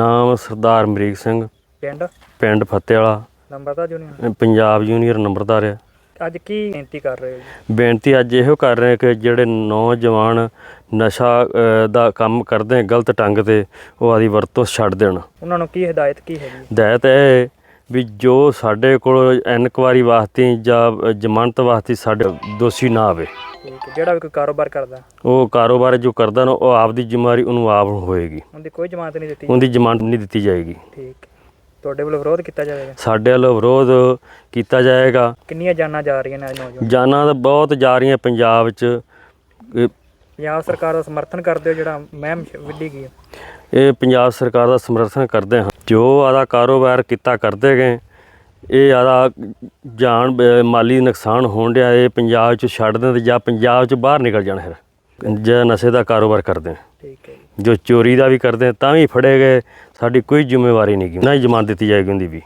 ਨਾਮ ਸਰਦਾਰ ਅਮਰੀਕ ਸਿੰਘ। ਪਿੰਡ? ਪਿੰਡ ਫਤਿਹ ਵਾਲਾ ਨੰਬਰ ਤਾਂ ਜੁਨੀਅਰ ਪੰਜਾਬ ਜੂਨੀਅਰ ਨੰਬਰਦਾਰ ਹੈ ਅੱਜ ਕੀ ਬੇਨਤੀ ਕਰ ਰਹੇ ਹੋ ਜੀ? ਬੇਨਤੀ ਅੱਜ ਇਹੋ ਕਰ ਰਹੇ ਕਿ ਜਿਹੜੇ ਨੌਜਵਾਨ ਨਸ਼ਾ ਅ, ਦਾ ਕੰਮ ਕਰਦੇ ਆ ਗਲਤ ਢੰਗ ਤੇ ਉਹ ਆਦੀ ਵਰਤੋਂ ਛੱਡ ਦੇਣ। ਉਹਨਾਂ ਨੂੰ ਕੀ ਹਦਾਇਤ ਕੀ ਹੈਗੀ? ਹਦਾਇਤ ਇਹ ਹੈ ਵੀ ਜੋ ਸਾਡੇ ਕੋਲ ਇਨਕੁਆਰੀ ਵਾਸਤੇ ਜਾਂ ਜ਼ਮਾਨਤ ਵਾਸਤੇ ਸਾਡੇ ਦੋਸ਼ੀ ਨਾ ਆਵੇ। ਠੀਕ ਹੈ। ਜਿਹੜਾ ਵੀ ਕੋਈ ਕਾਰੋਬਾਰ ਕਰਦਾ। ਉਹ ਕਾਰੋਬਾਰ ਜੋ ਕਰਦਾ ਨਾ ਉਹ ਆਪਦੀ ਜ਼ਿੰਮੇਵਾਰੀ ਉਹਨੂੰ ਆਪ ਹੋਏਗੀ। ਉਹਦੀ ਕੋਈ ਜ਼ਮਾਨਤ ਨਹੀਂ ਦਿੱਤੀ ਉਹਦੀ ਜ਼ਮਾਨਤ ਨਹੀਂ ਦਿੱਤੀ ਜਾਏਗੀ। ਠੀਕ। ਤੁਹਾਡੇ ਵੱਲੋਂ ਵਿਰੋਧ ਕੀਤਾ ਜਾਵੇਗਾ? ਸਾਡੇ ਵੱਲੋਂ ਵਿਰੋਧ ਕੀਤਾ ਜਾਏਗਾ। ਕਿੰਨੀਆਂ ਜਾਨਾਂ ਜਾ ਰਹੀਆਂ ਨੇ ਅੱਜ ਨੌਜਵਾਨ? ਜਾਨਾਂ ਤਾਂ ਬਹੁਤ ਜਾ ਰਹੀਆਂ ਪੰਜਾਬ 'ਚ ਇਹ- ਪੰਜਾਬ ਸਰਕਾਰ ਦਾ ਸਮਰਥਨ ਕਰਦੇ ਹੋ ਜਿਹੜਾ ਮਹਿਮ ਵਿੱਢੀ ਗਈ ਹੈ? ਇਹ ਪੰਜਾਬ ਸਰਕਾਰ ਦਾ ਸਮਰਥਨ ਕਰਦੇ ਹਾਂ। ਜੋ ਆਦਾ ਕਾਰੋਬਾਰ ਕੀਤਾ ਕਰਦੇ ਗਏ ਇਹ ਆਦਾ ਜਾਨ ਮਾਲੀ ਨੁਕਸਾਨ ਹੋਣ ਡਿਆ ਇਹ ਪੰਜਾਬ 'ਚ ਛੱਡ ਦੇਣ ਤੇ ਜਾਂ ਪੰਜਾਬ 'ਚ ਬਾਹਰ ਨਿਕਲ ਜਾਣ ਫਿਰ। ਜੇ ਨਸ਼ੇ ਦਾ ਕਾਰੋਬਾਰ ਕਰਦੇ। ਠੀਕ ਹੈ ਜੀ। ਚੋਰੀ ਦਾ ਵੀ ਕਰਦੇ ਤਾਂ ਵੀ ਫੜੇ ਗਏ ਸਾਡੀ ਕੋਈ ਜ਼ਿੰਮੇਵਾਰੀ ਨਹੀਂ ਗੀ। ਨਾ ਹੀ ਜ਼ਮਾਨਤ ਦਿੱਤੀ ਜਾਏਗੀ ਉਹਦੀ ਵੀ।